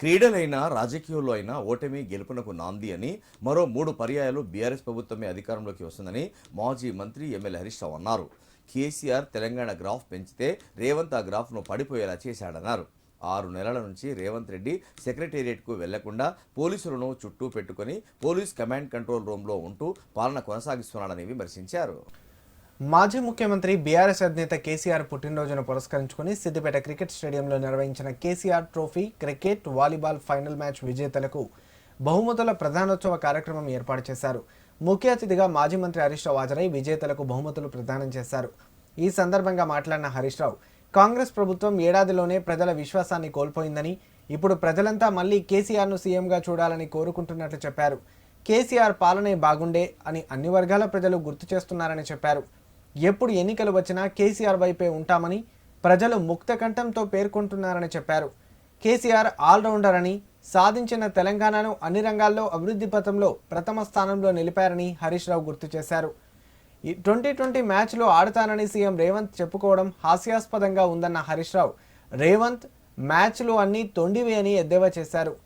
క్రీడలైనా రాజకీయాల్లో అయినా ఓటమి గెలుపునకు నాంది అని మరో మూడు పర్యాయాలు బీఆర్ఎస్ ప్రభుత్వమే అధికారంలోకి వస్తుందని మాజీ మంత్రి ఎమ్మెల్యే హరీష్ రావు అన్నారు. కేసీఆర్ తెలంగాణ గ్రాఫ్ పెంచితే రేవంత్ ఆ గ్రాఫ్ను పడిపోయేలా చేశాడన్నారు. ఆరు నెలల నుంచి రేవంత్ రెడ్డి సెక్రటేరియట్కు వెళ్ళకుండా పోలీసులను చుట్టూ పెట్టుకుని పోలీస్ కమాండ్ కంట్రోల్ రూమ్లో ఉంటూ పాలన కొనసాగిస్తున్నాడని విమర్శించారు. మాజీ ముఖ్యమంత్రి బీఆర్ఎస్ అధినేత కేసీఆర్ పుట్టినరోజును పురస్కరించుకుని సిద్దిపేట క్రికెట్ స్టేడియంలో నిర్వహించిన KCR trophy cricket volleyball final match విజేతలకు బహుమతుల ప్రధానోత్సవ కార్యక్రమం ఏర్పాటు చేశారు. ముఖ్య అతిథిగా మాజీ మంత్రి హరీష్ రావు హాజరై విజేతలకు బహుమతులు ప్రదానం చేశారు. ఈ సందర్భంగా మాట్లాడిన హరీష్ రావు కాంగ్రెస్ ప్రభుత్వం ఏడాదిలోనే ప్రజల విశ్వాసాన్ని కోల్పోయిందని ఇప్పుడు ప్రజలంతా మళ్ళీ కేసీఆర్ను సీఎంగా చూడాలని కోరుకుంటున్నట్లు చెప్పారు. కేసీఆర్ పాలనే బాగుండే అని అన్ని వర్గాల ప్రజలు గుర్తు చేస్తున్నారని చెప్పారు. ఎప్పుడు ఎన్నికలు వచ్చినా కేసీఆర్ వైపే ఉంటామని ప్రజలు ముక్తకంఠంతో పేర్కొంటున్నారని చెప్పారు. కేసీఆర్ ఆల్రౌండర్ అని సాధించిన తెలంగాణను అన్ని రంగాల్లో అభివృద్ధి పథంలో ప్రథమ స్థానంలో నిలిపారని హరీష్ రావు గుర్తు చేశారు. ఈ ట్వంటీ ట్వంటీ మ్యాచ్లో ఆడతానని సీఎం రేవంత్ చెప్పుకోవడం హాస్యాస్పదంగా ఉందన్న హరీష్ రావు. రేవంత్ మ్యాచ్లు అన్నీ తొండివి అని ఎద్దేవా చేశారు.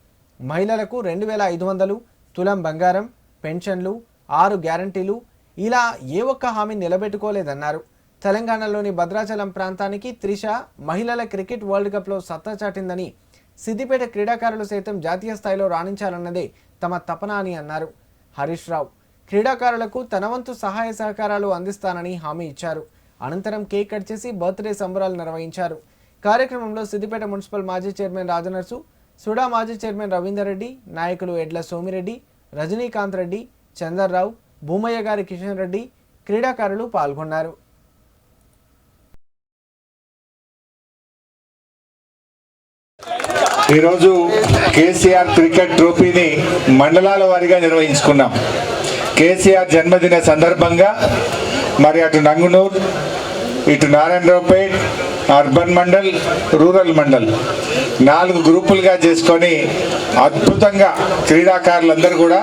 మహిళలకు రెండు వేల ఐదు వందలు తులం బంగారం పెన్షన్లు ఆరు గ్యారంటీలు ఇలా ఏ ఒక్క హామీ నిలబెట్టుకోలేదన్నారు. తెలంగాణలోని భద్రాచలం ప్రాంతానికి త్రిష మహిళల క్రికెట్ వరల్డ్ కప్లో సత్తా చాటిందని సిద్దిపేట క్రీడాకారులు సైతం జాతీయ స్థాయిలో రాణించాలన్నదే తమ తపన అని అన్నారు. హరీష్ రావు క్రీడాకారులకు తన వంతు సహాయ సహకారాలు అందిస్తానని హామీ ఇచ్చారు. అనంతరం కేక్ కట్ చేసి బర్త్డే సంబరాలు నిర్వహించారు. కార్యక్రమంలో సిద్దిపేట మున్సిపల్ మాజీ చైర్మన్ రాజనర్సు సుడా మాజీ చైర్మన్ రవీందర్ రెడ్డి నాయకులు ఎడ్ల సోమిరెడ్డి రజనీకాంత్ రెడ్డి చందర్రావు భూమయ్య గారి కిషన్ రెడ్డి క్రీడాకారులు పాల్గొన్నారు. ఈరోజు కేసీఆర్ క్రికెట్ ట్రోఫీని మండలాల వారీగా నిర్వహించుకున్నాం. కేసీఆర్ జన్మదిన సందర్భంగా మరి అటు నంగునూర్ ఇటు నారాయణరావుపేట్ అర్బన్ మండల్ రూరల్ మండల్ నాలుగు గ్రూపులుగా చేసుకొని అద్భుతంగా క్రీడాకారులందరూ కూడా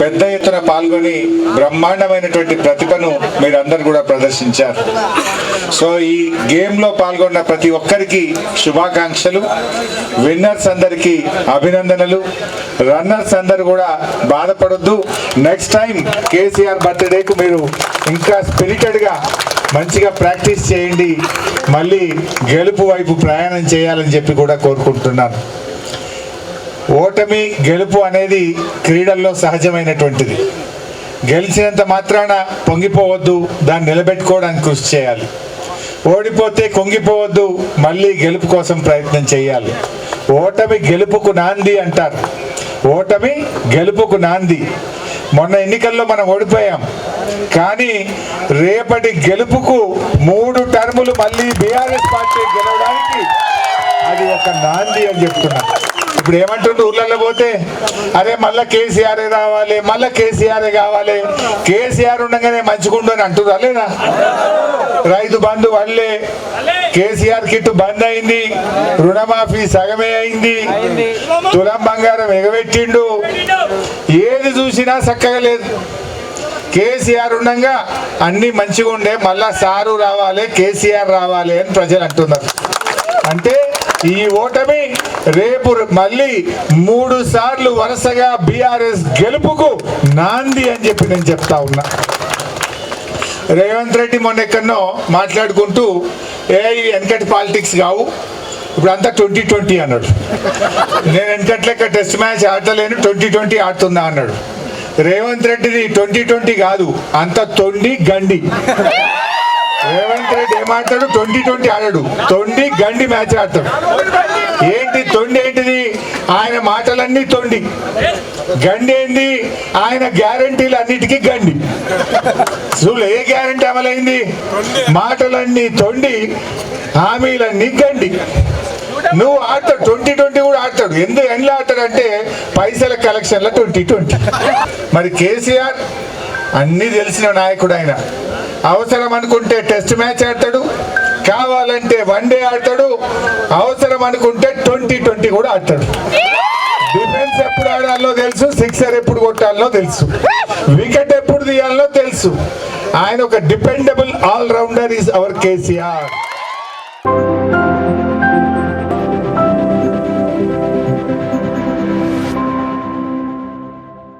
పెద్ద ఎత్తున పాల్గొని బ్రహ్మాండమైనటువంటి ప్రతిభను మీరందరూ కూడా ప్రదర్శించారు. సో ఈ గేమ్లో పాల్గొన్న ప్రతి ఒక్కరికి శుభాకాంక్షలు. విన్నర్స్ అందరికీ అభినందనలు. రన్నర్స్ అందరు కూడా బాధపడొద్దు. నెక్స్ట్ టైం కేసీఆర్ బర్త్డేకు మీరు ఇంకా స్పిరిటెడ్గా మంచిగా ప్రాక్టీస్ చేయండి. మళ్ళీ గెలుపు వైపు ప్రయాణం చేయాలని చెప్పి కూడా కోరుకుంటున్నాను. ఓటమి గెలుపు అనేది క్రీడల్లో సహజమైనటువంటిది. గెలిచినంత మాత్రాన పొంగిపోవద్దు దాన్ని నిలబెట్టుకోవడానికి కృషి చేయాలి. ఓడిపోతే కొంగిపోవద్దు మళ్ళీ గెలుపు కోసం ప్రయత్నం చేయాలి. ఓటమి గెలుపుకు నాంది అంటారు. ఓటమి గెలుపుకు నాంది. మొన్న ఎన్నికల్లో మనం ఓడిపోయాం. కానీ రేపటి గెలుపుకు మూడు టర్ములు మళ్ళీ బీఆర్ఎస్ పార్టీ గెలవడానికి అది ఒక నాంది అని చెప్తున్నా ఇప్పుడు ఏమంటుండ్రు ఊర్లలో పోతే? అరే మళ్ళా కేసీఆర్ రావాలి? మళ్ళా కేసీఆర్ కావాలి? కేసీఆర్ ఉండగానే మంచిగుండు అని అంటురా లేదా? రైతు బంధు వల్లే కేసీఆర్ కిట్ బంద్ అయింది రుణమాఫీ సగమే అయింది తులం బంగారం ఎగబెట్టిండు. ఏది చూసినా చక్కగా లేదు. కేసీఆర్ ఉండగా అన్ని మంచిగా ఉండే మళ్ళా సారు రావాలి కేసీఆర్ రావాలి అని ప్రజలు అంటున్నారు. అంటే ఈ ఓటమి రేపు మళ్ళీ మూడు సార్లు వరుసగా బీఆర్ఎస్ గెలుపుకు నాంది అని చెప్పి నేను చెప్తా ఉన్నా. రేవంత్ రెడ్డి మొన్న ఎక్కడనో మాట్లాడుకుంటూ ఏ ఇవి వెనకటి పాలిటిక్స్ కావు. ఇప్పుడు అంతా ట్వంటీ ట్వంటీ అన్నాడు. నేను వెనకట్లెక్క టెస్ట్ మ్యాచ్ ఆడలేను ట్వంటీ ట్వంటీ ఆడుతున్నా అన్నాడు. రేవంత్ రెడ్డిది ట్వంటీ ట్వంటీ కాదు అంత తొండి గండి. ఏమాడతాడు ట్వంటీ ట్వంటీ ఆడాడు. తొండి గండి మ్యాచ్ ఆడతాడు. ఏంటి తొండి ఏంటిది? ఆయన మాటలన్నీ తొండి. గండి ఏంది? ఆయన గ్యారంటీలు అన్నిటికీ గండి. చూడు ఏ గ్యారంటీ అమలైంది? మాటలన్నీ తొండి హామీలన్నీ గండి. నువ్వు ఆడతాడు ట్వంటీ ట్వంటీ కూడా ఆడతాడు. ఎందుకు ఎన్ని ఆడతాడంటే పైసల కలెక్షన్ల ట్వంటీ ట్వంటీ. మరి కేసీఆర్ అన్నీ తెలిసిన నాయకుడు ఆయన. అవసరం అనుకుంటే టెస్ట్ మ్యాచ్ ఆడతాడు. కావాలంటే వన్ డే ఆడతాడు. అవసరం అనుకుంటే ట్వంటీ ట్వంటీ కూడా ఆడతాడు. డిఫెన్స్ ఎప్పుడు ఆడాలో తెలుసు సిక్సర్ ఎప్పుడు కొట్టాలో తెలుసు. వికెట్ ఎప్పుడు తీయాలో తెలుసు. ఆయన ఒక dependable all rounder our KCR.